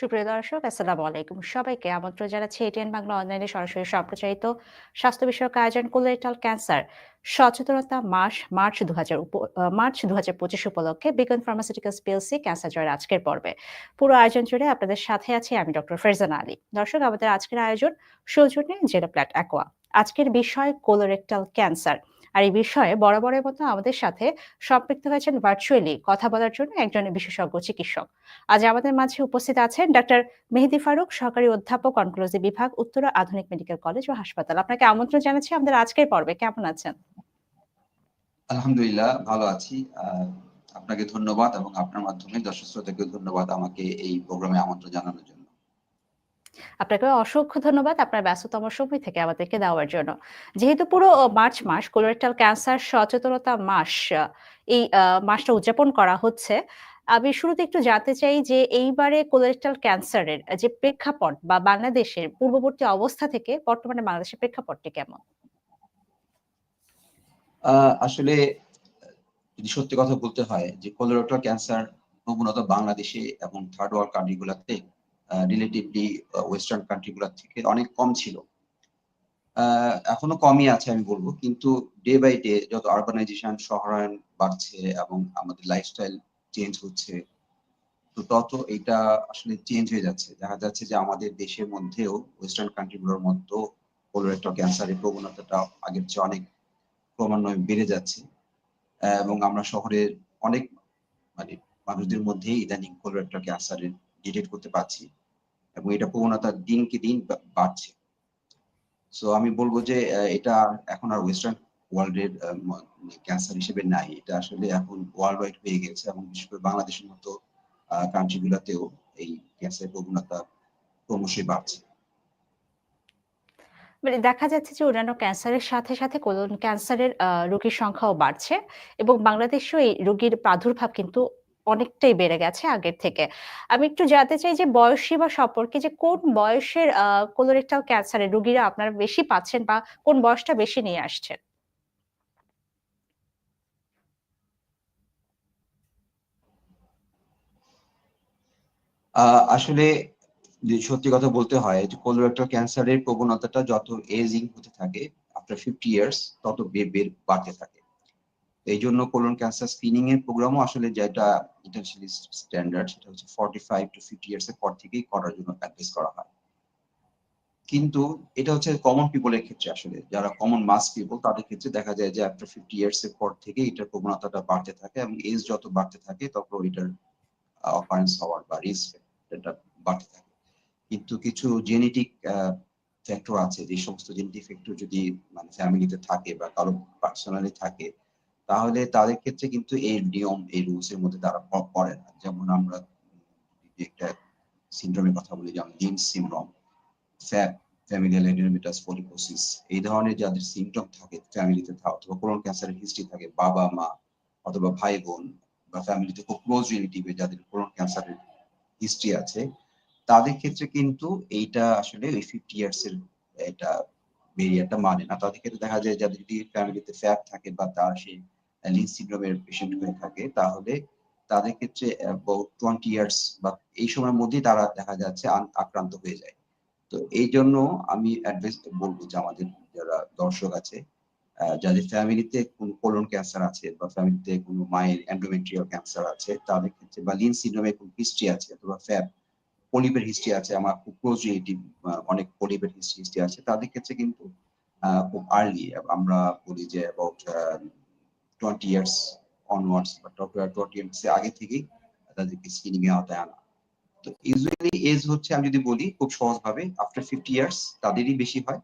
সুপ্রিয় দর্শক, আসসালামু আলাইকুম। সবাইকে আমন্ত্রণ জানাচ্ছি এটিএন বাংলা অনলাইনে সরাসরি সম্প্রচারিত স্বাস্থ্য বিষয়ক আয়োজন কোলোরেক্টাল ক্যান্সার সচেতনতা মাস, মার্চ দু মার্চ দু হাজার পঁচিশ উপলক্ষে বিজ্ঞান ফার্মাসিউটিক্যালস পিএলসি ক্যান্সার জয়ের আজকের পর্বে। পুরো আয়োজন জুড়ে আপনাদের সাথে আছি আমি ডক্টর ফেরজানা আলী দর্শক, আমাদের আজকের আয়োজন সৌজন্যে জেলোপ্ল্যাট অ্যাকোয়া আজকের বিষয় কোলোরেক্টাল ক্যান্সার আর এই বিষয়ে বরাবরের মতো আমাদের সাথে সম্পৃক্ত হয়েছেন ভার্চুয়ালি কথা বলার জন্য একজন বিশেষজ্ঞ চিকিৎসক। আজ আমাদের মাঝে উপস্থিত আছেন ডাক্তার মেহেদি ফারুক, সহকারী অধ্যাপক অনকোলজি বিভাগ, উত্তরা আধুনিক মেডিকেল কলেজ ও হাসপাতাল। আপনাকে আমন্ত্রণ জানাচ্ছি আমাদের আজকের পর্বে। কেমন আছেন? আলহামদুলিল্লাহ, ভালো আছি। আপনাকে ধন্যবাদ এবং আপনার মাধ্যমে দর্শক শ্রোতাকে ধন্যবাদ আমাকে এই প্রোগ্রামে আমন্ত্রণ জানানোর জন্য। আপনাকে অসংখ্য ধন্যবাদ আপনার ব্যস্ততম সময় থেকে আমাদেরকে দেওয়ার জন্য। যেহেতু পুরো মার্চ মাস কোলোরেক্টাল ক্যান্সার সচেতনতা মাস এই মাসটা উদযাপন করা হচ্ছে, আমি শুরুতে একটু জানতে চাই যে এইবারে কোলোরেক্টাল ক্যান্সারের যে প্রেক্ষাপট বা বাংলাদেশের পূর্ববর্তী অবস্থা থেকে বর্তমানে বাংলাদেশের প্রেক্ষাপটটি কেমন? আসলে যদি সত্যি কথা বলতে হয় যে কোলোরেক্টাল ক্যান্সার প্রবণত বাংলাদেশে এবং থার্ড ওয়ার্ল্ড কান্ট্রিগুলোতে রিলেটিভলি ওয়েস্টার্ন কান্ট্রিগুলোর থেকে অনেক কম ছিল। এখনও কমই আছে আমি বলব, কিন্তু ডে বাই ডে যত আরবানাইজেশন শহরায়ন বাড়ছে এবং আমাদের লাইফস্টাইল চেঞ্জ হচ্ছে, তো তত এটা আসলে চেঞ্জ হয়ে যাচ্ছে। দেখা যাচ্ছে যে আমাদের দেশের মধ্যেও ওয়েস্টার্ন কান্ট্রিগুলোর মধ্যে কোলোরেক্টাল ক্যান্সারের প্রবণতাটা আগের চেয়ে অনেক ক্রমান্বয়ে বেড়ে যাচ্ছে। এবং আমরা শহরের অনেক মানে মানুষদের মধ্যেই ইদানিং কোলোরেক্টাল ক্যান্সারের ডিটেক্ট করতে পারছি। এবং এটা প্রবণতা দিনকে দিন বাড়ছে। সো আমি বলব যে এটা এখন আর ওয়েস্টার্ন ওয়ার্ল্ডের ক্যান্সার হিসেবে নাই। এটা আসলে এখন ওয়ার্ল্ড ওয়াইড হয়ে গেছে এবং বিশেষ করে বাংলাদেশের মতো কান্ট্রিগুলোতেও এই ক্যান্সারের প্রবণতা ক্রমশই বাড়ছে। মানে দেখা যাচ্ছে যে, অন্যান্য ক্যান্সারের সাথে সাথে কোলন ক্যান্সারের রোগীর সংখ্যাও বাড়ছে এবং বাংলাদেশেও এই রোগীর প্রাদুর্ভাব কিন্তু অনেকটাই বেড়ে গেছে আগের থেকে। আমি একটু জানতে চাই যে বয়স সীমা সম্পর্কে যে কোন বয়সের কোলোরেক্টাল ক্যান্সারের রোগীরা আপনারা বেশি পাচ্ছেন বা কোন বয়সটা বেশি নিয়ে আসছেন? আসলে সত্যি কথা বলতে হয় যে কোলোরেক্টাল ক্যান্সারের প্রবণতাটা যত এজিং হতে থাকে আফটার ফিফটি ইয়ার্স তত বাড়তে থাকে। এই জন্য কোলন ক্যান্সার স্ক্রিনিং এর প্রোগ্রামও আসলে যেটা ইন্টারন্যাশনাল স্ট্যান্ডার্ড সেটা হচ্ছে forty five to fifty years এর পর থেকেই করার জন্য অ্যাডভাইস করা হয়। কিন্তু এটা হচ্ছে কমন পিপলের ক্ষেত্রে আসলে, যারা কমন মাস পিপল তাদের ক্ষেত্রে দেখা যায় যে আফটার ফিফটি ইয়ার্স এর পর থেকে এটার প্রবণতাটা বাড়তে থাকে এবং এজ যত বাড়তে থাকে, তখন এটার অকারেন্স হওয়ার বা রিস্ক এটা বাড়তে থাকে। কিন্তু কিছু জেনেটিক ফ্যাক্টর আছে, যে সমস্ত জেনেটিক ফ্যাক্টর যদি মানে ফ্যামিলিতে থাকে বা কারও পার্সোনালি থাকে তাহলে তাদের ক্ষেত্রে কিন্তু এই নিয়ম, এই রুলস এর মধ্যে তারা পড়ে না। যেমন আমরা একটা সিন্ড্রোমের কথা বলি, যেমন লিম সিন্ড্রোম ফ্যাট ফ্যামিলিয়াল এডিনোমিটাস পলিপোসিস এই ধরনের যাদের সিমটম থাকে ফ্যামিলিতে থাকে অথবা কোলন ক্যান্সারের হিস্ট্রি থাকে, বাবা, মা, অথবা ভাই, বোন বা ফ্যামিলিতে খুব ক্লোজ রিলেটিভে যাদের কোলন ক্যান্সারের হিস্ট্রি আছে, তাদের ক্ষেত্রে কিন্তু এইটা আসলে ওই ফিফটি ইয়ার্স এর এটা বেরিয়ারটা মানে না। তাদের ক্ষেত্রে দেখা যায় যাদের যদি ফ্যামিলিতে ফ্যাট থাকে বা তার সেই লিন সিন্ড্রোমের পেশেন্ট হয়ে থাকে, তাহলে তাদের ক্ষেত্রে টোয়েন্টি ইয়ার্স বা এই সময়ের মধ্যেই তারা দেখা যাচ্ছে আক্রান্ত হয়ে যায়। তো এই জন্য আমি অ্যাডভাইস বলব যে আমাদের যারা দর্শক আছে যাদের ফ্যামিলিতে কোন কোলন ক্যান্সার আছে বা ফ্যামিলিতে কোনো মায়ের অ্যান্ডোমেট্রিয়াল ক্যান্সার আছে, তাদের ক্ষেত্রে বা লিন সিন্ড্রোমের কোন হিস্ট্রি আছে অথবা ফ্যাপ পলিপের হিস্ট্রি আছে, আমার খুব ক্লোজ রিলেটিভ অনেক পলিপের হিস্ট্রি হিস্ট্রি আছে, তাদের ক্ষেত্রে কিন্তু খুব আর্লি আমরা বলি যে অ্যাবাউট টোয়েন্টি ইয়ার্স অনওয়ার্ডস বা টোয়েন্টি ইয়ার্স আগে থেকেই তাদেরকে স্ক্রিনিং এ আওতায় আনা। তো ইউজুয়ালি এজ হচ্ছে, আমি যদি বলি, খুব সহজভাবে আফটার ফিফটি ইয়ার্স তাদেরই বেশি হয়।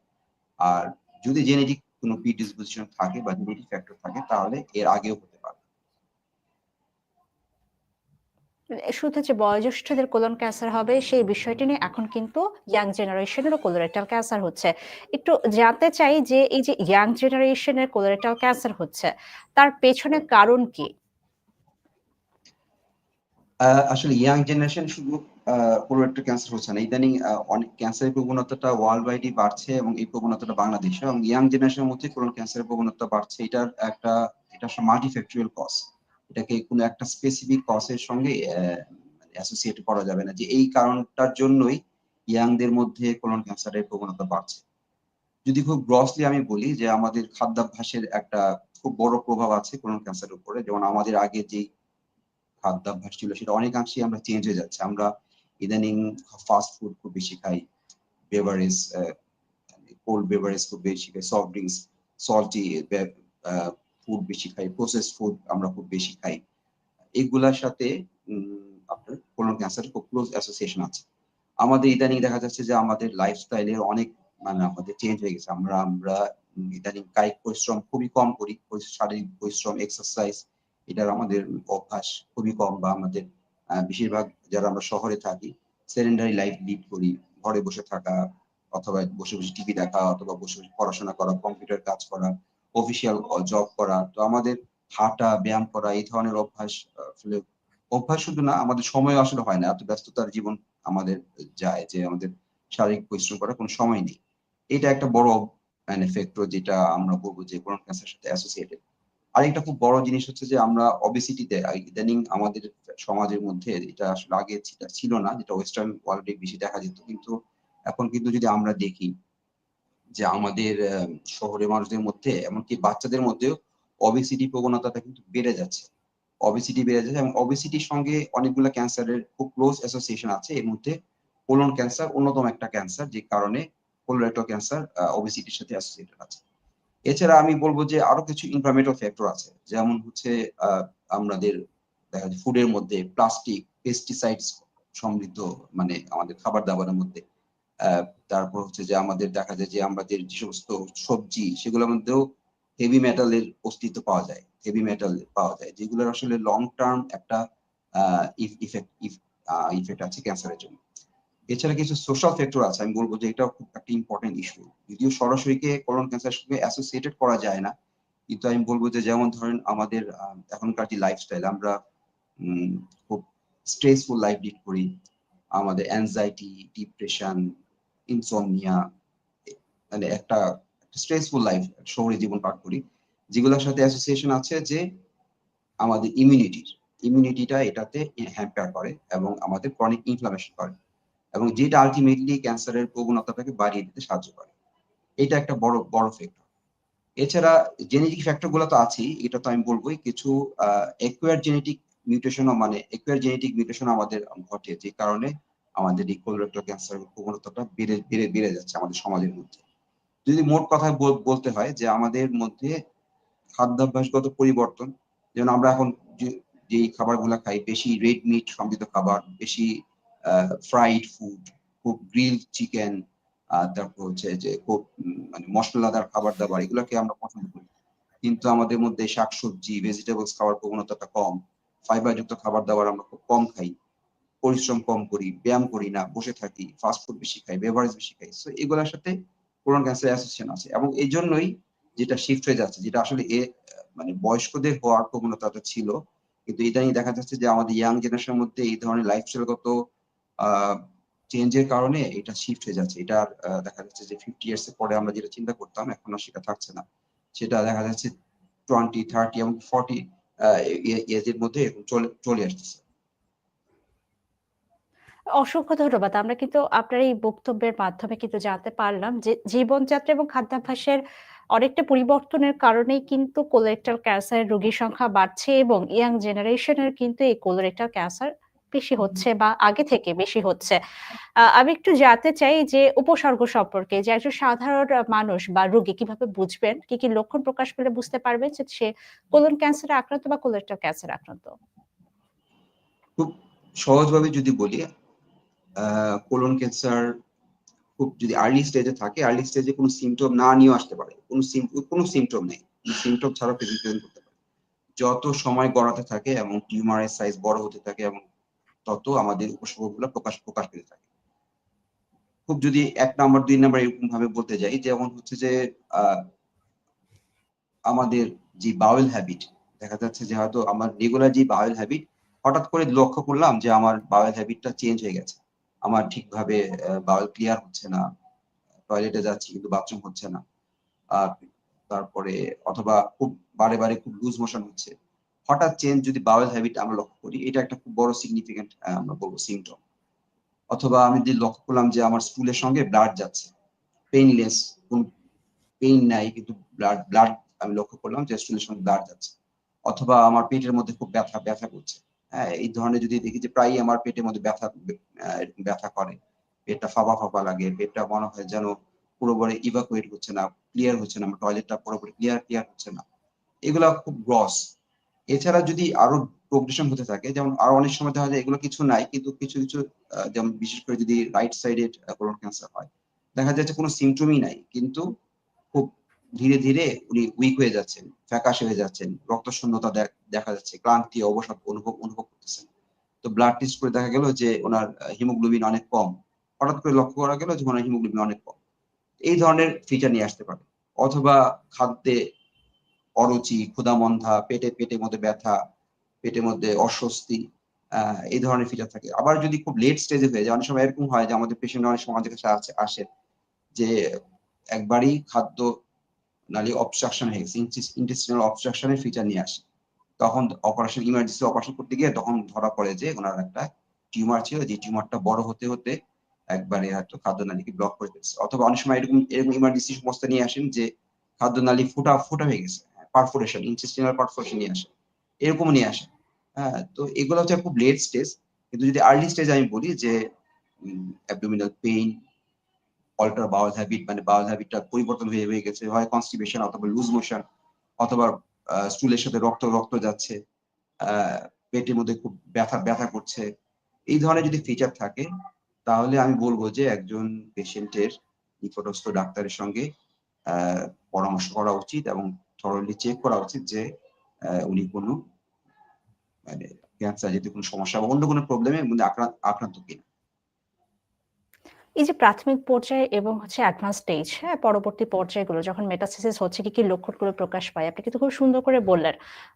আর যদি জেনেটিক কোনো প্রিডিসপোজিশন থাকে বা জেনেটিক ফ্যাক্টর থাকে, তাহলে এর আগেও হতে পারে শুধু যে বয়োজ্যেষ্ঠদের কোলন ক্যান্সার হবে, সেই বিষয়টি নিয়ে এখন কিন্তু ইয়াং জেনারেশনেরও কোলোরেক্টাল ক্যান্সার হচ্ছে। একটু জানতে চাই যে এই যে ইয়াং জেনারেশনের কোলোরেক্টাল ক্যান্সার হচ্ছে, তার পেছনে কারণ কি? আসলে ইয়াং জেনারেশন শুধু কোলোরেক্টাল ক্যান্সার হচ্ছে না। ইদানিং অনেক ক্যান্সারের প্রবণতাটা ওয়ার্ল্ড ওয়াইডই বাড়ছে এবং এই প্রবণতাটা বাংলাদেশে। এবং ইয়াং জেনারেশনের মধ্যে কোলন ক্যান্সারের প্রবণতা বাড়ছে। এটার একটা, এটা মাল্টিফ্যাক্টরিয়াল কজ এটাকে কোনো একটা স্পেসিফিক কজের সঙ্গে মানে অ্যাসোসিয়েট করা যাবে না যে এই কারণটার জন্যই ইয়াংদের মধ্যে কোলন ক্যান্সারের প্রবণতা বাড়ছে। যদি খুব গ্রসলি আমি বলি যে আমাদের খাদ্যাভ্যাসের একটা খুব বড় প্রভাব আছে কোলন ক্যান্সারের উপরে, যেমন আমাদের আগে যে খাদ্যাভ্যাস ছিল সেটা অনেকাংশেই আমরা চেঞ্জ হয়ে যাচ্ছে। আমরা ইদানিং ফাস্ট ফুড খুব বেশি খাই বেভারেজ কোল্ড বেভারেজ খুব বেশি খাই সফট ড্রিঙ্কস সল্টি ফুড বেশি খাই প্রসেস ফুড আমরা খুব বেশি খাই। এগুলার সাথে আপনার কোলন ক্যান্সারের খুব ক্লোজ অ্যাসোসিয়েশন আছে। আমাদের ইদানিং দেখা যাচ্ছে যে আমাদের লাইফস্টাইলের অনেক মানে আমাদের চেঞ্জ হয়ে গেছে। আমরা আমরা ইদানিং কায়িক পরিশ্রম খুবই কম করি শারীরিক পরিশ্রম এক্সারসাইজ এটার আমাদের অভ্যাস খুবই কম বা আমাদের বেশিরভাগ যারা আমরা শহরে থাকি সেরেন্ডারি লাইফ লিড করি। ঘরে বসে থাকা, অথবা বসে বসে টিভি দেখা, অথবা বসে বসে পড়াশোনা করা কম্পিউটার কাজ করা অফিসিয়াল জব করা, তো আমাদের হাঁটা, ব্যায়াম করা, এই ধরনের অভ্যাস, আসলে অভ্যাস শুধু না, আমাদের সময় আসলে হয় না, এত ব্যস্ততার জীবন আমাদের যায় যে আমাদের শারীরিক পরিশ্রম করার কোনো সময় নেই। এটা একটা বড় মানে ফ্যাক্টর যেটা আমরা বলব যে কোন ক্যান্সারের সাথে অ্যাসোসিয়েটেড আরেকটা খুব বড় জিনিস হচ্ছে যে আমরা অবেসিটিতে ইদানিং আমাদের সমাজের মধ্যে এটা আসলে আগে ছিল না, যেটা ওয়েস্টার্ন ওয়ার্ল্ডে বেশি দেখা যেত, কিন্তু এখন কিন্তু যদি আমরা দেখি যে আমাদের শহরের মানুষদের মধ্যে, এমনকি বাচ্চাদের মধ্যেও অবেসিটি প্রবণতাটা কিন্তু বেড়ে যাচ্ছে। অবেসিটি বেড়ে যাচ্ছে এবং অবেসিটির সঙ্গে অনেকগুলো ক্যান্সারের খুব ক্লোজ অ্যাসোসিয়েশন আছে। এর মধ্যে কোলন ক্যান্সার অন্যতম একটা ক্যান্সার যে কারণে কোলোরেক্টাল ক্যান্সার অবেসিটির সাথে অ্যাসোসিয়েটেড আছে। এছাড়া আমি বলব যে আরও কিছু ইনফ্লামেটর ফ্যাক্টর আছে। যেমন হচ্ছে আমাদের দেখা যায় ফুডের মধ্যে প্লাস্টিক পেস্টিসাইডস সমৃদ্ধ মানে আমাদের খাবার দাবারের মধ্যে। তারপর হচ্ছে যে আমাদের দেখা যায় যে আমাদের যে সমস্ত সবজি সেগুলোর মধ্যেও হেভি মেটালের অস্তিত্ব পাওয়া যায় হেভি মেটাল পাওয়া যায়, যেগুলোর আসলে লং টার্ম একটা ইফেক্ট ইফেক্ট আছে ক্যান্সারের জন্য। এছাড়া কিছু সোশ্যাল ফ্যাক্টর আছে, আমি বলব যে এটাও খুব একটা ইম্পর্টেন্ট ইস্যু যদিও সরাসরিকে কোলন ক্যান্সারের সঙ্গে অ্যাসোসিয়েটেড করা যায় না, কিন্তু আমি বলব যে যেমন ধরেন আমাদের এখনকার যে লাইফস্টাইল আমরা খুব স্ট্রেসফুল লাইফ লিড করি, আমাদের অ্যাংজাইটি ডিপ্রেশন ইনসোমনিয়া মানে একটা স্ট্রেসফুল লাইফ শহরে জীবন পার করি, যেগুলোর সাথে অ্যাসোসিয়েশন আছে যে আমাদের ইমিউনিটির ইমিউনিটিটা এটাতে হ্যাম্পার করে এবং আমাদের ক্রনিক ইনফ্লামেশন করে এবং যেটা আলটিমেটলি ক্যান্সারের প্রবণতাটাকে বাড়িয়ে দিতে সাহায্য করে। এটা একটা বড় বড় ফ্যাক্টর এছাড়া জেনেটিক ফ্যাক্টরগুলো তো আছেই, এটা তো আমি বলবোই, কিছু একুয়ার জেনেটিক মিউটেশনও মানে একুয়ার জেনেটিক মিউটেশন আমাদের ঘটে, যে কারণে আমাদের এই কোলোরেক্টাল ক্যান্সার প্রবণতাটা বেড়ে বেড়ে বেড়ে যাচ্ছে আমাদের সমাজের মধ্যে। যদি মোট কথা বলতে হয় যে আমাদের মধ্যে খাদ্যাভ্যাসগত পরিবর্তন, যেমন আমরা এখন যে- খাবারগুলো খাই, বেশি রেড মিট সমৃদ্ধ খাবার, বেশি ফ্রাইড ফুড খুব গ্রিল চিকেন তারপর হচ্ছে যে খুব মানে মশলাদার খাবার দাবার, এগুলোকে আমরা পছন্দ করি। কিন্তু আমাদের মধ্যে শাকসবজি ভেজিটেবলস খাওয়ার প্রবণতাটা কম ফাইবার যুক্ত খাবার দাবার আমরা খুব কম খাই। পরিশ্রম কম করি, ব্যায়াম করি না, বসে থাকি ফাস্ট ফুড বেশি খাই বেভারেজ বেশি খাই তো এগুলোর সাথে কোলন ক্যান্সার অ্যাসোসিয়েশন আছে এবং এই জন্যই যেটা শিফট হয়ে যাচ্ছে, যেটা আসলে এ মানে বয়স্কদের হওয়ার প্রবণতাটা ছিল, কিন্তু ইদানিং দেখা যাচ্ছে যে আমাদের ইয়াং জেনারেশনের মধ্যে এই ধরনের লাইফস্টাইলগত চেঞ্জের কারণে এটা শিফট হয়ে যাচ্ছে। এটা দেখা যাচ্ছে যে ফিফটি ইয়ার্স পরে আমরা যেটা চিন্তা করতাম, এখন আর সেটা থাকছে না। সেটা দেখা যাচ্ছে টোয়েন্টি থার্টি এবং ফর্টি এজ এর মধ্যে এরকম চলে চলে আসতেছে। অসংখ্য ধন্যবাদ। আমরা কিন্তু আপনার এই বক্তব্যের মাধ্যমে কিন্তু জানতে পারলাম যে জীবনযাত্রা এবং খাদ্যাভ্যাসের অনেকটা পরিবর্তনের কারণেই কিন্তু কোলোরেক্টাল ক্যান্সারের রোগীর সংখ্যা বাড়ছে এবং ইয়াং জেনারেশনের কিন্তু এই কোলোরেক্টাল ক্যান্সার বেশি হচ্ছে বা আগে থেকে বেশি হচ্ছে। আমি একটু জানতে চাই যে উপসর্গ সম্পর্কে যে একজন সাধারণ মানুষ বা রোগী কীভাবে বুঝবেন? কি কি লক্ষণ প্রকাশ পেলে বুঝতে পারবেন যে সে কোলন ক্যান্সারে আক্রান্ত বা কোলোরেক্টাল ক্যান্সারে আক্রান্ত? খুব সহজভাবে যদি বলি কোলন ক্যান্সার খুব যদি আর্লি স্টেজে থাকে আর্লি স্টেজে কোনো সিমটম না নিয়েও আসতে পারে। কোনো কোনো সিমটম নেই। সিমটম ছাড়া প্রেজেন্টেশন করতে পারে। যত সময় গড়াতে থাকে এবং টিউমারের সাইজ বড় হতে থাকে এবং তত আমাদের উপসর্গগুলো প্রকাশ প্রকাশ পেতে থাকে। খুব যদি এক নাম্বার দুই নাম্বার এরকম ভাবে বলতে যাই, যেমন হচ্ছে যে আমাদের যে বাউল হ্যাবিট দেখা যাচ্ছে যে হয়তো আমার রেগুলার যে বাউল হ্যাবিট হঠাৎ করে লক্ষ্য করলাম যে আমার বাউল হ্যাবিটটা চেঞ্জ হয়ে গেছে। আমার ঠিকভাবে বাউল ক্লিয়ার হচ্ছে না টয়লেটে যাচ্ছি কিন্তু বাথরুম হচ্ছে না। আর তারপরে অথবা খুব বারে বারে খুব লুজ মোশন হচ্ছে। হঠাৎ চেঞ্জ যদি বাওয়েল হ্যাবিট আমরা লক্ষ্য করি, এটা একটা খুব বড় সিগনিফিকেন্ট আমরা বলব সিমটম অথবা আমি যদি লক্ষ্য করলাম যে আমার স্টুলের সঙ্গে ব্লাড যাচ্ছে পেইনলেস কোন পেইন নাই, কিন্তু ব্লাড ব্লাড আমি লক্ষ্য করলাম যে স্টুলের সঙ্গে ব্লাড যাচ্ছে। অথবা আমার পেটের মধ্যে খুব ব্যথা ব্যথা করছে। এই ধরনের যদি দেখি যে প্রায়ই আমার পেটের মধ্যে ব্যথা ব্যথা করে। পেটটা ফাঁপা ফাঁপা লাগে, পেটটা মনে হয় যেন পুরোপুরি ইভাকুয়েট হচ্ছে না ক্লিয়ার হচ্ছে না, আমার টয়লেটটা পুরোপুরি ক্লিয়ার ক্লিয়ার হচ্ছে না। এগুলা খুব গ্রস এছাড়া যদি আরও প্রোগ্রেশন হতে থাকে, যেমন আরও অনেক সময় দেখা যায় এগুলো কিছু নাই, কিন্তু কিছু কিছু যেমন বিশেষ করে যদি রাইট সাইডেড কোলন ক্যান্সার হয়, দেখা যাচ্ছে কোনো সিমটমই নাই, কিন্তু খুব ধীরে ধীরে উনি উইক হয়ে যাচ্ছেন, ফ্যাকাশে হয়ে যাচ্ছেন রক্ত শূন্যতা দেখা যাচ্ছে, ক্লান্তি, অবসাদ অনুভব অনুভব করতেছেন। তো ব্লাড টেস্ট করে দেখা গেল যে ওনার হিমোগ্লোবিন অনেক কম। হঠাৎ করে লক্ষ্য করা গেল যে ওনার হিমোগ্লোবিন অনেক কম। এই ধরনের ফিচার নিয়ে আসতে পারে। অথবা খাদ্যে অরুচি, ক্ষুধামন্ধা, পেটে, পেটের মধ্যে ব্যথা, পেটের মধ্যে অস্বস্তি এই ধরনের ফিচার থাকে। আবার যদি খুব লেট স্টেজে হয়ে যায়, অনেক সময় এরকম হয় যে আমাদের পেশেন্ট অনেক সময় আমাদের কাছে আসে যে একবারই খাদ্য নালী অবস্ট্রাকশন হয়ে গেছে ইন্টেস্টিনাল অবস্ট্রাকশনের ফিচার নিয়ে আসে। তখন অপারেশন ইমার্জেন্সি অপারেশন করতে গিয়ে তখন ধরা পড়ে যে ওনার একটা টিউমার ছিল, যে টিউমারটা বড় হতে হতে একবারে হয়তো খাদ্য নালীকে ব্লক করে ফেলছে অথবা অনেক সময় এরকম এরকম ইমার্জেন্সি সমস্যা নিয়ে আসেন যে খাদ্য নালী ফুটা ফুটা হয়ে গেছে পারফোরেশন ইন্টেস্টিনাল পারফোরেশন নিয়ে আসে এরকম নিয়ে আসে হ্যাঁ তো এগুলো হচ্ছে খুব লেট স্টেজ কিন্তু যদি আর্লি স্টেজ আমি বলি যে abdominal pain alter bowel habit মানে বাউল হ্যাবিটটা পরিবর্তন হয়ে হয়ে গেছে, হয় কনস্টিপেশন অথবা লুজ মোশন অথবা স্টুলের সাথে রক্ত রক্ত যাচ্ছে পেটের মধ্যে খুব ব্যথা ব্যথা করছে, এই ধরনের যদি ফিচার থাকে, তাহলে আমি বলব যে একজন পেশেন্টের নিকটস্থ ডাক্তারের সঙ্গে পরামর্শ করা উচিত এবং থরলি চেক করা উচিত যে উনি কোনো মানে ক্যান্সার যদি কোনো সমস্যা বা অন্য কোনো প্রবলেমে আক্রান্ত কিনা। এই যে প্রাথমিক পর্যায়ে এবং হচ্ছে অ্যাডভান্স স্টেজ হ্যাঁ পরবর্তী পর্যায়গুলো যখন মেটাসিসিস হচ্ছে, কি কি লক্ষণগুলো প্রকাশ পায়? আপনি কিন্তু খুব সুন্দর করে বললেন।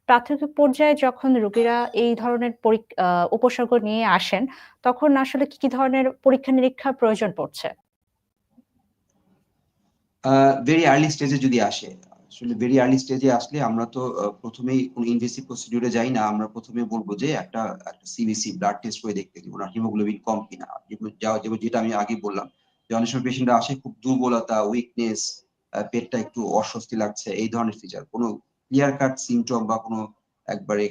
প্রাথমিক পর্যায়ে যখন রোগীরা এই ধরনের উপসর্গ নিয়ে আসেন, তখন আসলে কি কি ধরনের পরীক্ষা নিরীক্ষা প্রয়োজন পড়ছে? ভেরি আর্লি স্টেজে যদি আসে আসলে ভেরি আর্লি স্টেজে আসলে আমরা তো প্রথমেই কোনো ইনভেসিভ প্রসিডিউরে যাই না, আমরা প্রথমে বলব যে একটা একটা সিবিসি ব্লাড টেস্ট করে দেখতে দিই ওনার হিমোগ্লোবিন কম কিনা। যেটা আমি আগে বললাম, যে অনেক সময় পেশেন্টরা আসে খুব দুর্বলতা উইকনেস পেটটা একটু অস্বস্তি লাগছে, এই ধরনের ফিচার কোনো ক্লিয়ার কাট সিমটম বা কোনো একবারে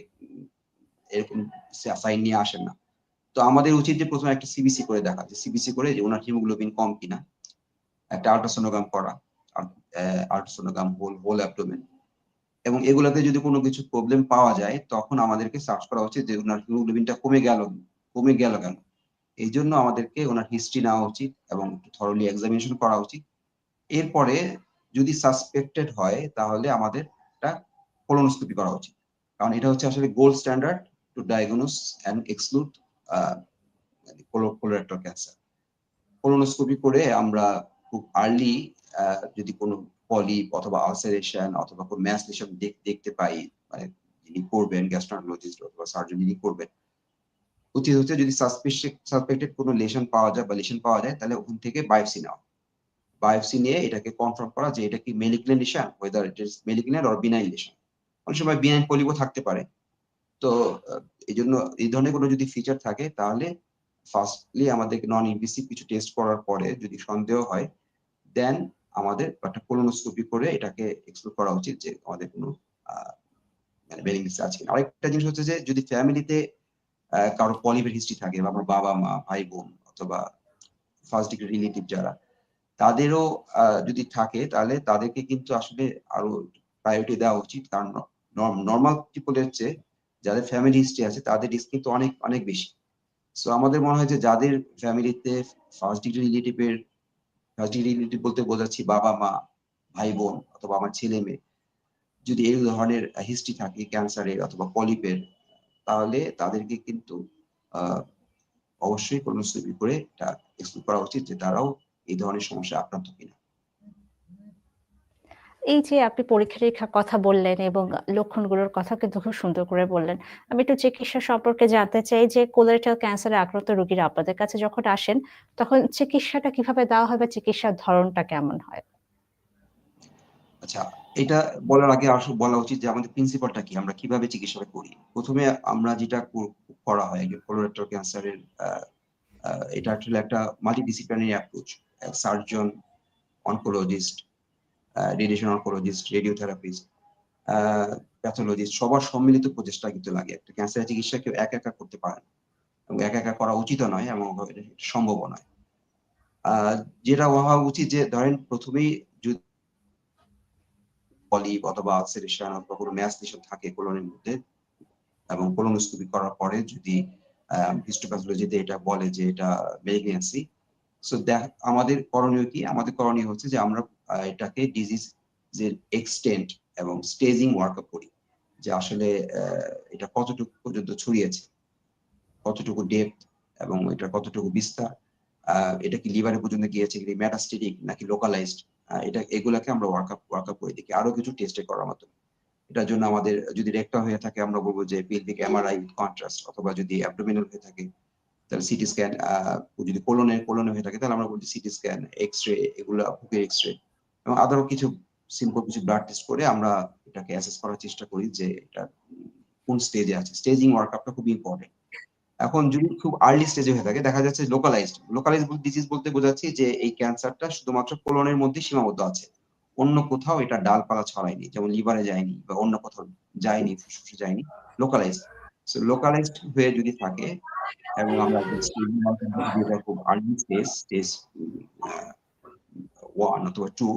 এরকম সাইন নিয়ে আসেন না। তো আমাদের উচিত যে প্রথমে একটা সিবিসি করে দেখা, যে সিবিসি করে যে ওনার হিমোগ্লোবিন কম কিনা, একটা আল্ট্রাসোনোগ্রাম করা। আল্ট্রাসোনোগ্রাম হোল হোল অ্যাবডোমেন এবং এগুলোতে যদি কোনো কিছু প্রবলেম পাওয়া যায়, তখন আমাদেরকে সার্চ করা উচিত যে ওনার হিমোগ্লোবিনটা কমে গেল কমে গেল কেন? এই জন্য আমাদেরকে ওনার হিস্ট্রি নেওয়া উচিত এবং থরলি এক্সামিনেশন করা উচিত। এরপরে যদি সাসপেক্টেড হয়, তাহলে আমাদের একটা কোলোনোস্কোপি করা উচিত। কারণ এটা হচ্ছে আসলে gold standard to diagnose and exclude colorectal cancer colonoscopy করে আমরা খুব আর্লি যদি কোনো পলিপ অথবা আলসারেশন অথবা কোনো ম্যাস লেশন দেখতে পাই মানে যিনি করবেন গ্যাস্ট্রোন্টোলজিস্ট অথবা সার্জন যিনি করবেন উচিত হচ্ছে যদি সাসপেক্টেড কোনো লেশন পাওয়া যায় বা লেশন পাওয়া যায়, তাহলে ওখান থেকে বায়োপসি নেওয়া বায়োপসি নিয়ে এটাকে কনফার্ম করা যে এটা কি malignant lesion whether it is malignant or benign lesion অনেক সময় বিনাইন পলিপও থাকতে পারে। তো এই জন্য এই ধরনের কোনো যদি ফিচার থাকে, তাহলে ফার্স্টলি আমাদের নন ইনভেসিভ কিছু টেস্ট করার পরে যদি সন্দেহ হয় দেন আমাদের একটা কোলোনোস্কোপি করে এটাকে এক্সপ্লোর করা উচিত যে আমাদের কোনো মানে বেরিংস আছে কিনা। আরেকটা জিনিস হচ্ছে যে যদি ফ্যামিলিতে কারও পলিপের হিস্ট্রি থাকে বা আমার বাবা, মা, ভাই, বোন অথবা ফার্স্ট ডিগ্রি রিলেটিভ যারা, তাদেরও যদি থাকে তাহলে তাদেরকে কিন্তু আসলে আরও প্রায়োরিটি দেওয়া উচিত। কারণ নর্মাল পিপলের চেয়ে যাদের ফ্যামিলি হিস্ট্রি আছে তাদের রিস্ক কিন্তু অনেক অনেক বেশি। সো আমাদের মনে হয় যে যাদের ফ্যামিলিতে ফার্স্ট ডিগ্রি রিলেটিভের রিলেটিভ বলতে বোঝাচ্ছি বাবা, মা, ভাই, বোন অথবা আমার ছেলে, মেয়ে। যদি এই ধরনের হিস্ট্রি থাকে ক্যান্সারের অথবা পলিপের তাহলে তাদেরকে কিন্তু অবশ্যই কোলোনোস্কোপি করে এটা এক্সপ্লোর করা উচিত যে তারাও এই ধরনের সমস্যা আক্রান্ত কিনা। এই যে আপনি পরীক্ষা নিরীক্ষার কথা বললেন এবং লক্ষণগুলোর কথা কিন্তু খুব সুন্দর করে বললেন, আমি একটু চিকিৎসা সম্পর্কে জানতে চাই যে কোলোরেক্টাল ক্যান্সারে আক্রান্ত রোগীরা আপনাদের কাছে যখন আসেন, তখন চিকিৎসাটা কীভাবে দেওয়া হয় বা চিকিৎসার ধরনটা কেমন হয়? আচ্ছা এটা বলার আগে আসলে বলা উচিত যে আমাদের প্রিন্সিপালটা কি? আমরা কীভাবে চিকিৎসাটা করি? প্রথমে আমরা যেটা করা হয় কোলোরেক্টাল ক্যান্সারের এটা আসলে একটা multidisciplinary approach surgeon oncologist radiation oncologist radiotherapist pathologist সবার সম্মিলিত প্রচেষ্টা কিন্তু লাগে। একটা ক্যান্সারের চিকিৎসা কেউ একা একা করতে পারে না এবং একা একা করা উচিত নয় এবং এটা সম্ভব নয়। যেটা হওয়া উচিত যে, ধরেন প্রথমেই যদি পলিপ অথবা আলসারেশন অথবা কোনো ম্যাস্টেশন থাকে কোলনের মধ্যে এবং কোলোনোস্কোপি করার পরে যদি হিস্টোপ্যাথোলজিতে এটা বলে যে এটা মেলিগনেন্সি সো দেখ আমাদের করণীয় কি? আমাদের করণীয় হচ্ছে যে আমরা এটাকে ডিজিজ যে এক্সটেন্ট এবং স্টেজিং ওয়ার্কআপ করি। যে আসলে এটা কতটুকু পর্যন্ত ছড়িয়েছে? কতটুকু ডেপথ এবং এটা কতটুকু বিস্তার? এটা কি লিভারে পর্যন্ত গিয়েছে, কি মেটাস্টেটিক নাকি লোকালাইজড এটা, এগুলাকে আমরা ওয়ার্কআপ ওয়ার্কআপ করে দেখি। আরও কিছু টেস্টে করার মতো। এটার জন্য আমাদের যদি রেক্টা হয়ে থাকে, আমরা বলব যে পিলভিক এমআরআই কন্ট্রাস্ট অথবা যদি অ্যাবডোমিনাল হয়ে থাকে তাহলে সিটি স্ক্যান যদি কোলনে কোলনে হয়ে থাকে, তাহলে আমরা বলছি সিটি স্ক্যান এক্স রে এগুলো বুকের এক্স রে এবং আদারও কিছু সিম্পল কিছু ব্লাড টেস্ট করে আমরা এটাকে অ্যাসেস করার চেষ্টা করি যে এটা কোন স্টেজে আছে। স্টেজিং ওয়ার্কআপটা খুব ইম্পর্টেন্ট এখন যদি খুব আর্লি স্টেজে হয়ে থাকে, দেখা যাচ্ছে লোকালাইজড লোকালাইজ ডিজিজ বলতে বোঝাচ্ছি যে এই ক্যান্সারটা শুধুমাত্র কোলনের মধ্যে সীমাবদ্ধ আছে। অন্য কোথাও এটা ডালপালা ছড়ায়নি, যেমন লিভারে যায়নি বা অন্য কোথাও যায়নি, ফুসফুসে যায়নি লোকালাইজড লোকালাইজড হয়ে যদি থাকে এবং আমরা খুব আর্লি স্টেজ স্টেজ ওয়ান অথবা টু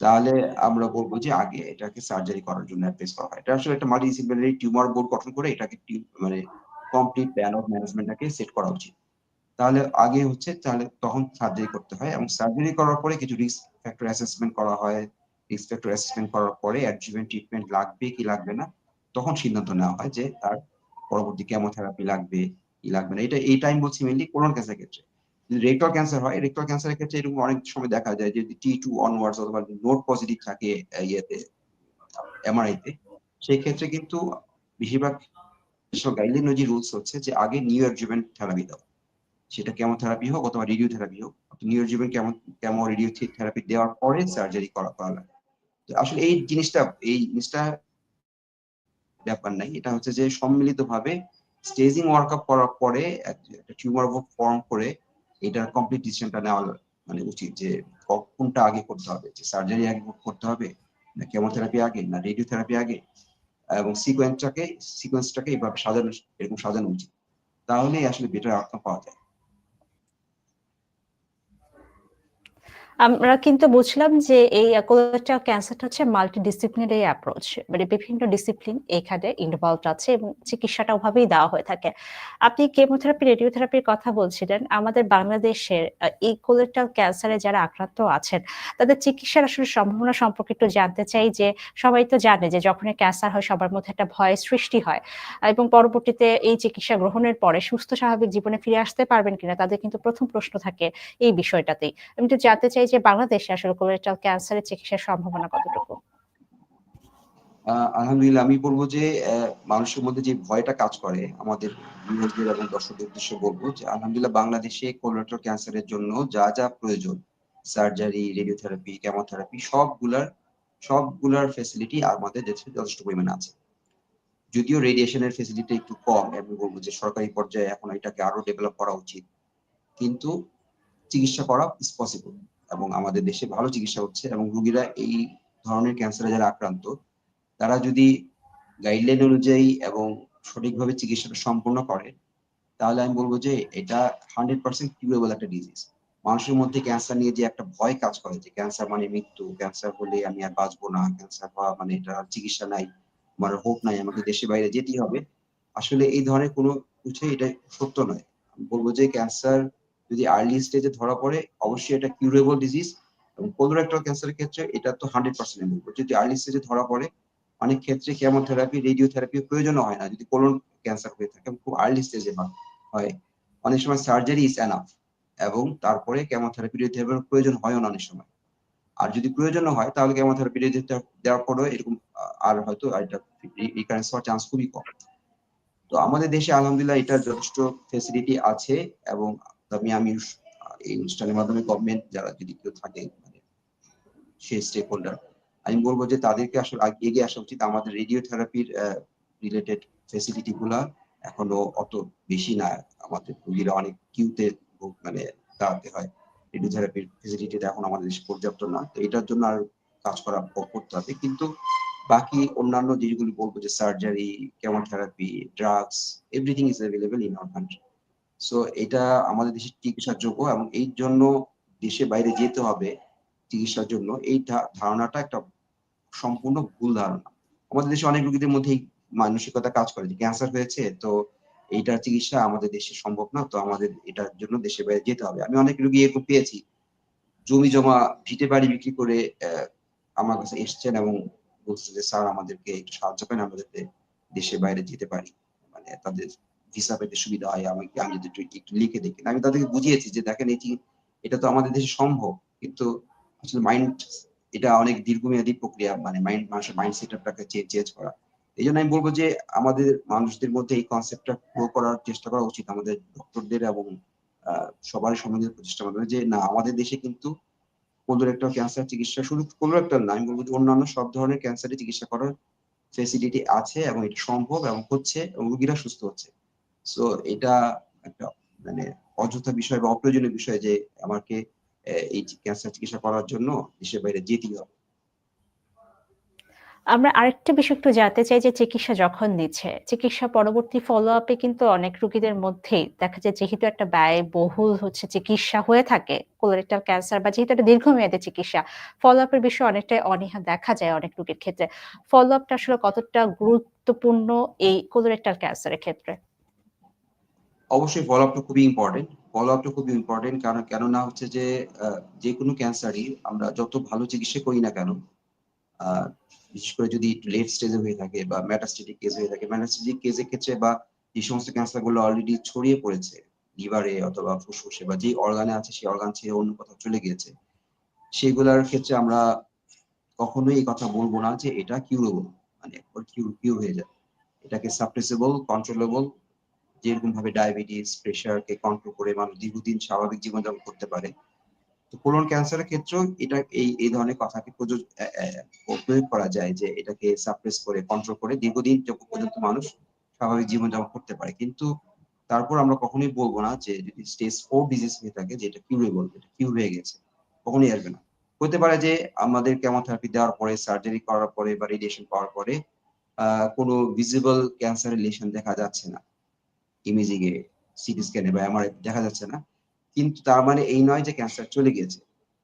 তাহলে আমরা বলব যে আগে এটাকে সার্জারি করার জন্য অ্যাডভাইস করা হয়। এটা আসলে একটা মাল্টিডিসিপ্লিনারি টিউমার বোর্ড গঠন করে এটাকে মানে কমপ্লিট প্ল্যান অফ ম্যানেজমেন্টটাকে সেট করা উচিত। তাহলে আগে হচ্ছে, তাহলে তখন সার্জারি করতে হয় এবং সার্জারি করার পরে কিছু রিস্ক ফ্যাক্টর অ্যাসেসমেন্ট করা হয়। রিস্ক ফ্যাক্টর অ্যাসেসমেন্ট করার পরে অ্যাডজুভেন্ট ট্রিটমেন্ট লাগবে কি লাগবে না, তখন সিদ্ধান্ত নেওয়া হয় যে তার পরবর্তী কেমোথেরাপি লাগবে। কি লাগবে না। এটা, এই টাইম বলছি মেনলি কোলন ক্যান্সার ক্ষেত্রে। রেক্টাল ক্যান্সার হয় রেক্টাল ক্যান্সারের ক্ষেত্রে এরকম অনেক সময় দেখা যায় যে টি টু অনওয়ার্ডস অথবা নোট পজিটিভ থাকে ইয়েতে এমআরআই তে সেই ক্ষেত্রে কিন্তু বেশিরভাগ গাইডলাইন অনুযায়ী রুলস হচ্ছে যে, আগে নিউ অ্যাডজুভেন্ট থেরাপি দাও। সেটা কেমন থেরাপি হোক অথবা রেডিও থেরাপি হোক নিউ অ্যাডজুভেন্ট কেমন কেমন রেডিও থেরাপি দেওয়ার পরে সার্জারি করা করা লাগে। তো আসলে এই জিনিসটা এই জিনিসটা ব্যাপার নাই। এটা হচ্ছে যে সম্মিলিত ভাবে স্টেজিং ওয়ার্কআপ করার পরে একটা টিউমার ফর্ম করে এটার কমপ্লিট ডিসিশনটা নেওয়া মানে উচিত যে কোনটা আগে করতে হবে, যে সার্জারি আগে করতে হবে, না কেমোথেরাপি আগে, না রেডিওথেরাপি আগে, এবং সিকোয়েন্সটাকে সিকোয়েন্সটাকে এইভাবে সাজানো, এরকম সাজানো উচিত। তাহলেই আসলে বেটার আউটকাম পাওয়া যায়। আমরা কিন্তু বুঝলাম যে এই কোলোরেক্টাল ক্যান্সারটা হচ্ছে মাল্টিডিসিপ্লিনারি অ্যাপ্রোচ মানে বিভিন্ন ডিসিপ্লিন এখানে ইনভলভ আছে এবং চিকিৎসাটা ওভাবেই দেওয়া হয়ে থাকে। আপনি কেমোথেরাপি রেডিওথেরাপির কথা বলছিলেন, আমাদের বাংলাদেশের এই কোলোরেক্টাল ক্যান্সারে যারা আক্রান্ত আছেন, তাদের চিকিৎসার আসলে সম্ভাবনা সম্পর্কে একটু জানতে চাই যে সবাই তো জানে যে যখনই ক্যান্সার হয় সবার মধ্যে একটা ভয়ের সৃষ্টি হয় এবং পরবর্তীতে এই চিকিৎসা গ্রহণের পরে সুস্থ স্বাভাবিক জীবনে ফিরে আসতে পারবেন কিনা, তাদের কিন্তু প্রথম প্রশ্ন থাকে এই বিষয়টাতেই। আমি একটু জানতে চাই যে বাংলাদেশে আসলে কোলোরেক্টাল ক্যান্সারের চিকিৎসার সম্ভাবনা কতটুকু? আলহামদুলিল্লাহ, আমি বলব যে মানুষের মধ্যে যে ভয়টা কাজ করে, আমাদের ভিউয়ারদের এবং দর্শকদের উদ্দেশ্যে বলব যে, আলহামদুলিল্লাহ, বাংলাদেশে কোলোরেক্টাল ক্যান্সারের জন্য যা যা প্রয়োজন সার্জারি রেডিওথেরাপি কেমোথেরাপি সবগুলার সবগুলার ফেসিলিটি আমাদের দেশে যথেষ্ট পরিমাণে আছে। যদিও রেডিয়েশনের ফেসিলিটি একটু কম, আমি বলব যে সরকারি পর্যায়ে এখন এটাকে আরও ডেভেলপ করা উচিত, কিন্তু চিকিৎসা করা ইজ পসিবল এবং আমাদের দেশে ভালো চিকিৎসা হচ্ছে এবং রোগীরা এই ধরনের ক্যান্সারে যারা আক্রান্ত, তারা যদি গাইডলাইন অনুযায়ী এবং সঠিকভাবে চিকিৎসাটা সম্পূর্ণ করে, তাহলে আমি বলব যে এটা হান্ড্রেড পার্সেন্ট কিউরেবল একটা ডিজিজ মানুষের মধ্যে ক্যান্সার নিয়ে যে একটা ভয় কাজ করে যে ক্যান্সার মানে মৃত্যু ক্যান্সার হলে আমি আর বাঁচবো না ক্যান্সার হওয়া মানে এটা চিকিৎসা নাই আমার হোপ নাই, আমাকে দেশে বাইরে যেতেই হবে। আসলে এই ধরনের কোনো কিছু এটা সত্য নয়। আমি বলব যে ক্যান্সার যদি আর্লি স্টেজে ধরা পড়ে, অবশ্যই এটা কিউরেবল ডিজিজ এবং কোলোরেক্টাল ক্যান্সারের ক্ষেত্রে এটা তো হান্ড্রেড পার্সেন্ট বলব যদি আর্লি স্টেজে ধরা পড়ে, অনেক ক্ষেত্রে কেমোথেরাপি রেডিওথেরাপি প্রয়োজন হয় না। যদি কোলন ক্যান্সার হয়ে থাকে খুব আর্লি স্টেজে হয়, অনেক সময় সার্জারি ইজ এনাফ এবং তারপরে কেমোথেরাপি রেডিওথেরাপির প্রয়োজন হয় না অনেক সময়। আর যদি প্রয়োজন হয়, তাহলে কেমোথেরাপি রেডিওথেরাপি দেওয়ার পরেও এরকম, আর হয়তো এটা রিকারেন্স হওয়ার চান্স খুবই কম। তো আমাদের দেশে আলহামদুলিল্লাহ এটার যথেষ্ট ফেসিলিটি আছে এবং আমি আমি এই অনুষ্ঠানের মাধ্যমে গভর্নমেন্ট যারা যদি কেউ থাকে মানে সে স্টেক হোল্ডার আমি বলব যে তাদেরকে আসলে এগিয়ে আসা উচিত। আমাদের রেডিওথেরাপির রিলেটেড ফেসিলিটি গুলা এখনও অত বেশি না। আমাদের রোগীরা অনেক কিউতে মানে দাঁড়াতে হয়। রেডিওথেরাপির ফেসিলিটিটা এখন আমাদের দেশে পর্যাপ্ত না। তো এটার জন্য আর কাজ করা করতে হবে। কিন্তু বাকি অন্যান্য যেগুলি বলব যে surgery chemotherapy drugs everything is available in our country so এটা আমাদের দেশে চিকিৎসার যোগ্য এবং এই জন্য দেশে বাইরে যেতে হবে চিকিৎসার জন্য। এই ধারণাটা একটা সম্পূর্ণ ভুল ধারণা। আমাদের দেশে অনেক রোগীদের মধ্যে মানসিকতা কাজ করে যে ক্যান্সার হয়েছে, তো এইটার চিকিৎসা আমাদের দেশে সম্ভব না, তো আমাদের এটার জন্য দেশে বাইরে যেতে হবে। আমি অনেক রোগী এরকম পেয়েছি, জমি জমা ভিটে বাড়ি বিক্রি করে আমার কাছে এসছেন এবং বলছে যে, স্যার, আমাদেরকে একটু সাহায্য করেন আমাদেরকে দেশে বাইরে যেতে পারি। মানে তাদের ভিসা পেতে সুবিধা হয় আমাকে আমি যদি একটু একটু লিখে দেখি। আমি তাদেরকে বুঝিয়েছি যে দেখেন এটি এটা তো আমাদের দেশে সম্ভব, কিন্তু আসলে মাইন্ড এটা অনেক দীর্ঘমেয়াদী প্রক্রিয়া মানে মাইন্ড মানুষের মাইন্ড সেটআপটাকে চেঞ্জ করা। এই জন্য আমি বলব যে, আমাদের মানুষদের মধ্যে এই কনসেপ্টটা প্রো করার চেষ্টা করা উচিত, আমাদের ডক্টরদের এবং সবার সম্বন্ধে প্রচেষ্টা মাধ্যমে যে, না, আমাদের দেশে কিন্তু কোলোরেক্টাল ক্যান্সার চিকিৎসা শুধু কোলোরেক্টাল না, আমি বলব যে অন্যান্য সব ধরনের ক্যান্সারের চিকিৎসা করার ফেসিলিটি আছে এবং এটা সম্ভব এবং হচ্ছে এবং রোগীরা সুস্থ হচ্ছে। সো এটা একটা মানে অযথা বিষয় বা অপ্রয়োজনীয় বিষয় যে আমাকে এই ক্যান্সার চিকিৎসা করার জন্য দেশের বাইরে যেতেই হবে। আমরা আরেকটা বিষয় একটু জানতে চাই যে চিকিৎসা যখন নিচ্ছে, চিকিৎসা পরবর্তী ফলো আপে কিন্তু অনেক রোগীদের মধ্যেই দেখা যায় যেহেতু একটা ব্যয় বহুল হচ্ছে চিকিৎসা হয়ে থাকে কোলোরেক্টাল ক্যান্সার বা যেহেতু একটা দীর্ঘমেয়াদী চিকিৎসা ফলো আপের বিষয়ে অনেকটাই অনীহা দেখা যায় অনেক রোগীর ক্ষেত্রে। ফলো আপটা আসলে কতটা গুরুত্বপূর্ণ এই কোলোরেক্টাল ক্যান্সারের ক্ষেত্রে? অবশ্যই ফলো আপটা খুবই ইম্পর্টেন্ট ফলো আপটা খুবই ইম্পর্টেন্ট কারণ কেননা হচ্ছে যে যে কোনো ক্যান্সারই আমরা যত ভালো চিকিৎসা করি না কেন বিশেষ করে যদি লেট স্টেজে হয়ে থাকে বা মেটাস্টেটিক কেস হয়ে থাকে মেটাস্টেটিক কেসের ক্ষেত্রে বা যে সমস্ত ক্যান্সারগুলো অলরেডি ছড়িয়ে পড়েছে লিভারে অথবা ফুসফুসে বা যে অর্গানে আছে, সেই অর্গান ছেড়ে অন্য কোথাও চলে গিয়েছে, সেগুলোর ক্ষেত্রে আমরা কখনোই এই কথা বলব না যে এটা কিউরেবল মানে কিউর কিউর হয়ে যায়। এটাকে সাপ্রেসেবল কন্ট্রোলেবল যেরকম ভাবে ডায়াবেটিস প্রেশারকে কন্ট্রোল করে মানুষ দীর্ঘদিন স্বাভাবিক জীবনযাপন করতে পারে। তো কোলন ক্যান্সারের ক্ষেত্রেও এটা এই এই ধরনের কথাকে প্রয়োগ করা যায় যে এটাকে সাপ্রেস করে কন্ট্রোল করে দীর্ঘদিন পর্যন্ত মানুষ স্বাভাবিক জীবনযাপন করতে পারে। কিন্তু তারপর আমরা কখনোই বলব না যে যদি স্টেজ ফোর ডিজিজ হয়ে থাকে যে এটা কিউরেবল এটা কিউর হয়ে গেছে, কখনোই আসবে না। হতে পারে যে আমাদের কেমোথেরাপি দেওয়ার পরে সার্জারি করার পরে বা রেডিয়েশন পাওয়ার পরে কোনো ভিজিবল ক্যান্সারের লেশন দেখা যাচ্ছে না। ইমেজিং এ সিটি স্ক্যানে বা এমআরআই দেখা যাচ্ছে না। কিন্তু তার মানে এই নয় যে ক্যান্সার চলে গিয়েছে।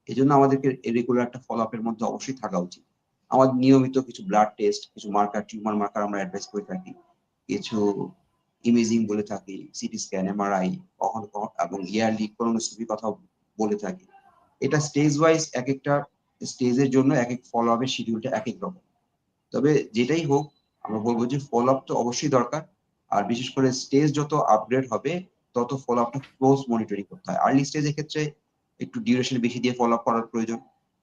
এই জন্য আমাদেরকে রেগুলার একটা ফলো আপের মধ্যে অবশ্যই থাকা উচিত। আমাদের নিয়মিত কিছু ব্লাড টেস্ট কিছু মার্কার টিউমার মার্কার আমরা অ্যাডভাইস করে থাকি। কিছু ইমেজিং বলে থাকি সিটি স্ক্যান এমআরআই কখনো কখনো, এবং ইয়ারলি কোলোনোস্কোপি কথা বলে থাকি। এটা স্টেজ ওয়াইজ এক একটা স্টেজের জন্য এক এক ফলো আপের শিডিউলটা এক এক রকম। তবে যেটাই হোক, আমরা বলব যে ফলো আপ তো অবশ্যই দরকার। আর বিশেষ করে স্টেজ যত আপগ্রেড হবে, তত ফলো আপটা ক্লোজ মনিটরিং করতে হয়। আর্লি স্টেজের ক্ষেত্রে একটু ডিউরেশন বেশি দিয়ে ফলো আপ করার প্রয়োজন।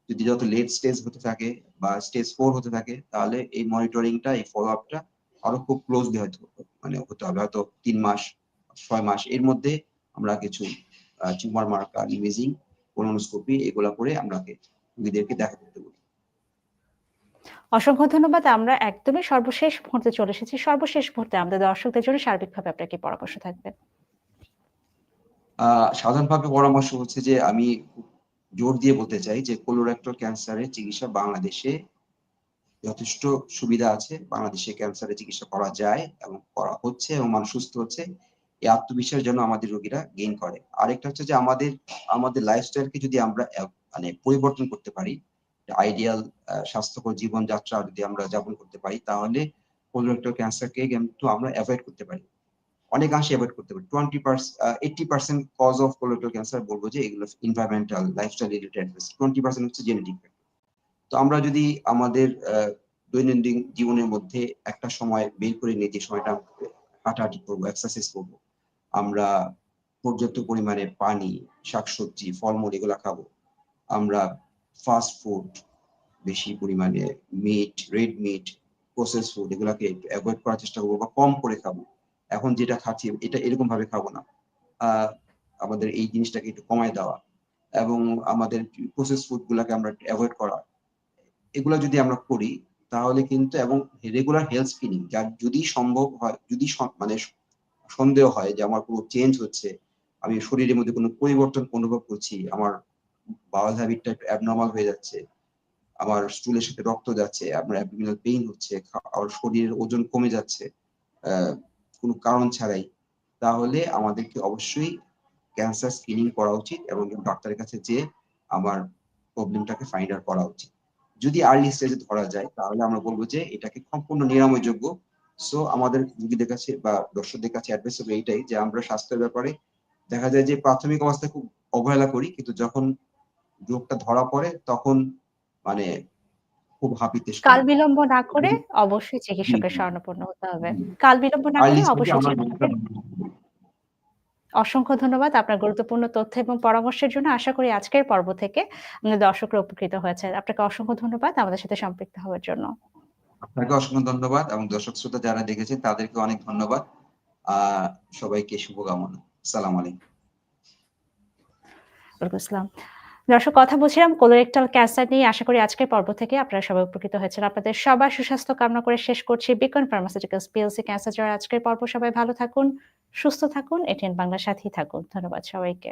যদি যত লেট স্টেজ হতে থাকে বা স্টেজ ফোর হতে থাকে, তাহলে এই মনিটরিংটা এই ফলো আপটা আরও খুব ক্লোজলি হয়তো মানে হতে হবে। হয়তো তিন মাস, ছয় মাস, এর মধ্যে আমরা কিছু টিউমার মার্কার ইমেজিং কোলোনোস্কোপি এগুলা করে আমরা রোগীদেরকে দেখা করতে বলি। অসংখ্য ধন্যবাদ। আমরা একদমই সর্বশেষ মুহূর্তে চলে এসেছি। সর্বশেষ মুহূর্তে আমাদের দর্শকদের জন্য সার্বিকভাবে আপনার কি পরামর্শ থাকবে সাধারণভাবে পরামর্শ হচ্ছে যে, আমি জোর দিয়ে বলতে চাই যে কোলোরেক্টাল ক্যান্সারের চিকিৎসা বাংলাদেশে যথেষ্ট সুবিধা আছে। বাংলাদেশে ক্যান্সারের চিকিৎসা করা যায় এবং করা হচ্ছে এবং মানুষ সুস্থ হচ্ছে। এই আত্মবিশ্বাস যেন আমাদের রোগীরা গেইন করে। আরেকটা হচ্ছে যে, আমাদের আমাদের লাইফস্টাইলকে যদি আমরা মানে পরিবর্তন করতে পারি আইডিয়াল স্বাস্থ্যকর জীবনযাত্রা যদি আমরা যাপন করতে পারি, তাহলে কোলোরেক্টাল ক্যান্সারকে কিন্তু আমরা অ্যাভয়েড করতে পারি। অনেকাংশে অ্যাভয়েড করতে পারি। Twenty eighty percent cause of colorectal cancer বলব যে এগুলো environmental lifestyle related twenty percent হচ্ছে জেনেটিক তো আমরা যদি আমাদের দৈনন্দিন জীবনের মধ্যে একটা সময় বের করে যে সময়টা হাঁটাহাঁটি করব এক্সারসাইজ করব, আমরা পর্যাপ্ত পরিমাণে পানি, শাকসবজি, ফলমূল এগুলা খাব, আমরা ফাস্ট ফুড বেশি পরিমাণে meat red meat process food এগুলাকে অ্যাভয়েড করার চেষ্টা করব বা কম করে খাব। এখন যেটা খাচ্ছি, এটা এরকম ভাবে খাব না। আমাদের এই জিনিসটাকে একটু কমায় দেওয়া এবং আমাদের প্রসেস ফুড গুলাকে আমরা অ্যাভয়েড করা। এগুলো যদি আমরা করি, তাহলে কিন্তু এবং রেগুলার হেলথ স্ক্রিনিং যার যদি সম্ভব হয়, যদি মানে সন্দেহ হয় যে আমার কোনো চেঞ্জ হচ্ছে, আমি শরীরের মধ্যে কোনো পরিবর্তন অনুভব করছি, আমার বাওয়াল হ্যাবিটটা একটু অ্যাবনর্মাল হয়ে যাচ্ছে, আমার স্টুলের সাথে রক্ত যাচ্ছে, আমার অ্যাবডোমিনাল পেইন হচ্ছে আমার শরীরের ওজন কমে যাচ্ছে কোনো কারণ ছাড়াই, তাহলে আমাদেরকে অবশ্যই ক্যান্সার স্ক্রিনিং করা উচিত এবং ডাক্তারের কাছে যেয়ে আমার প্রবলেমটাকে ফাইন্ড আউট করা উচিত। যদি আর্লি স্টেজে ধরা যায়, তাহলে আমরা বলব যে এটাকে সম্পূর্ণ নিরাময়যোগ্য। সো আমাদের রোগীদের কাছে বা দর্শকদের কাছে অ্যাডভাইস হবে এইটাই যে আমরা স্বাস্থ্যের ব্যাপারে দেখা যায় যে প্রাথমিক অবস্থায় খুব অবহেলা করি, কিন্তু যখন রোগটা ধরা পড়ে তখন মানে খুব হাপিতে কাল বিলম্ব না করে অবশ্যই চিকিৎসকের। শরণাপন্ন হতে হবে। কাল বিলম্ব না করে অবশ্যই অসংখ্য ধন্যবাদ আপনার গুরুত্বপূর্ণ তথ্য এবং পরামর্শের জন্য। আশা করি আজকের পর্ব থেকে আমাদের দর্শকরা উপকৃত হয়েছে আপনাকে অসংখ্য ধন্যবাদ আমাদের সাথে সম্পৃক্ত হওয়ার জন্য। আপনাকে অসংখ্য ধন্যবাদ এবং দর্শক শ্রোতা যারা দেখেছেন তাদেরকে অনেক ধন্যবাদ। আহ সবাইকে শুভকামনা। সালাম আলাইকুম। ওয়ালাইকুম আসসালাম। দর্শক, কথা বলছিলাম কোলোরেক্টাল ক্যান্সার নিয়ে। আশা করি আজকের পর্ব থেকে আপনারা সবাই উপকৃত হয়েছেন। আপনাদের সবার সুস্বাস্থ্য কামনা করে শেষ করছি বিকন ফার্মাসিউটিক্যালস পিএলসি ক্যান্সার জয়ের আজকের পর্ব। সবাই ভালো থাকুন, সুস্থ থাকুন, এটিএন বাংলার সাথেই থাকুন। ধন্যবাদ সবাইকে।